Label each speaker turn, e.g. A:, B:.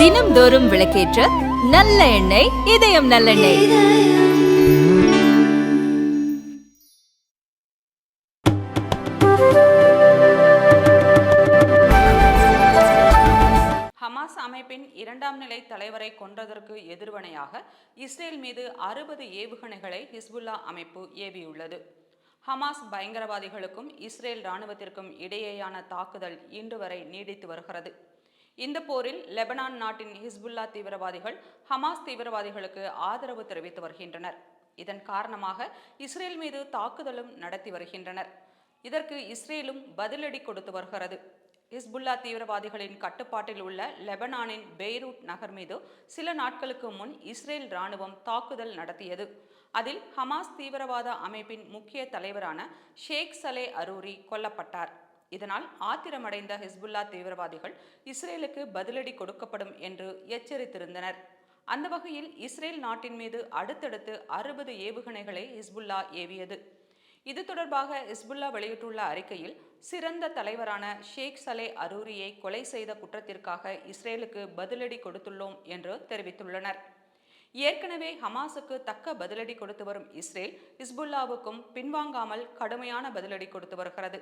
A: தினம்தோறும் விளக்கேற்ற நல்ல எண்ணெய் இதயம் நல்லெண்ணெய்.
B: ஹமாஸ் அமைப்பின் இரண்டாம் நிலை தலைவரை கொன்றதற்கு எதிர்வனையாக இஸ்ரேல் மீது அறுபது ஏவுகணைகளை ஹிஸ்புல்லா அமைப்பு ஏவியுள்ளது. ஹமாஸ் பயங்கரவாதிகளுக்கும் இஸ்ரேல் இராணுவத்திற்கும் இடையேயான தாக்குதல் இன்று வரை நீடித்து வருகிறது. இந்த போரில் லெபனான் நாட்டின் ஹிஸ்புல்லா தீவிரவாதிகள் ஹமாஸ் தீவிரவாதிகளுக்கு ஆதரவு தெரிவித்து வருகின்றனர். இதன் காரணமாக இஸ்ரேல் மீது தாக்குதலும் நடத்தி வருகின்றனர். இதற்கு இஸ்ரேலும் பதிலடி கொடுத்து வருகிறது. ஹிஸ்புல்லா தீவிரவாதிகளின் கட்டுப்பாட்டில் உள்ள லெபனானின் பெய்ரூட் நகர் மீது சில நாட்களுக்கு முன் இஸ்ரேல் ராணுவம் தாக்குதல் நடத்தியது. அதில் ஹமாஸ் தீவிரவாத அமைப்பின் முக்கிய தலைவரான ஷேக் சலே அரூரி கொல்லப்பட்டார். இதனால் ஆத்திரமடைந்த ஹிஸ்புல்லா தீவிரவாதிகள் இஸ்ரேலுக்கு பதிலடி கொடுக்கப்படும் என்று எச்சரித்திருந்தனர். அந்த வகையில் இஸ்ரேல் நாட்டின் மீது அடுத்தடுத்து அறுபது ஏவுகணைகளை ஹிஸ்புல்லா ஏவியது. இது தொடர்பாக ஹிஸ்புல்லா வெளியிட்டுள்ள அறிக்கையில் சிறந்த தலைவரான ஷேக் சலே அரூரியை கொலை செய்த குற்றத்திற்காக இஸ்ரேலுக்கு பதிலடி கொடுத்துள்ளோம் என்று தெரிவித்துள்ளனர். ஏற்கனவே ஹமாஸுக்கு தக்க பதிலடி கொடுத்து வரும் இஸ்ரேல் ஹிஸ்புல்லாவுக்கும் பின்வாங்காமல் கடுமையான பதிலடி கொடுத்து வருகிறது.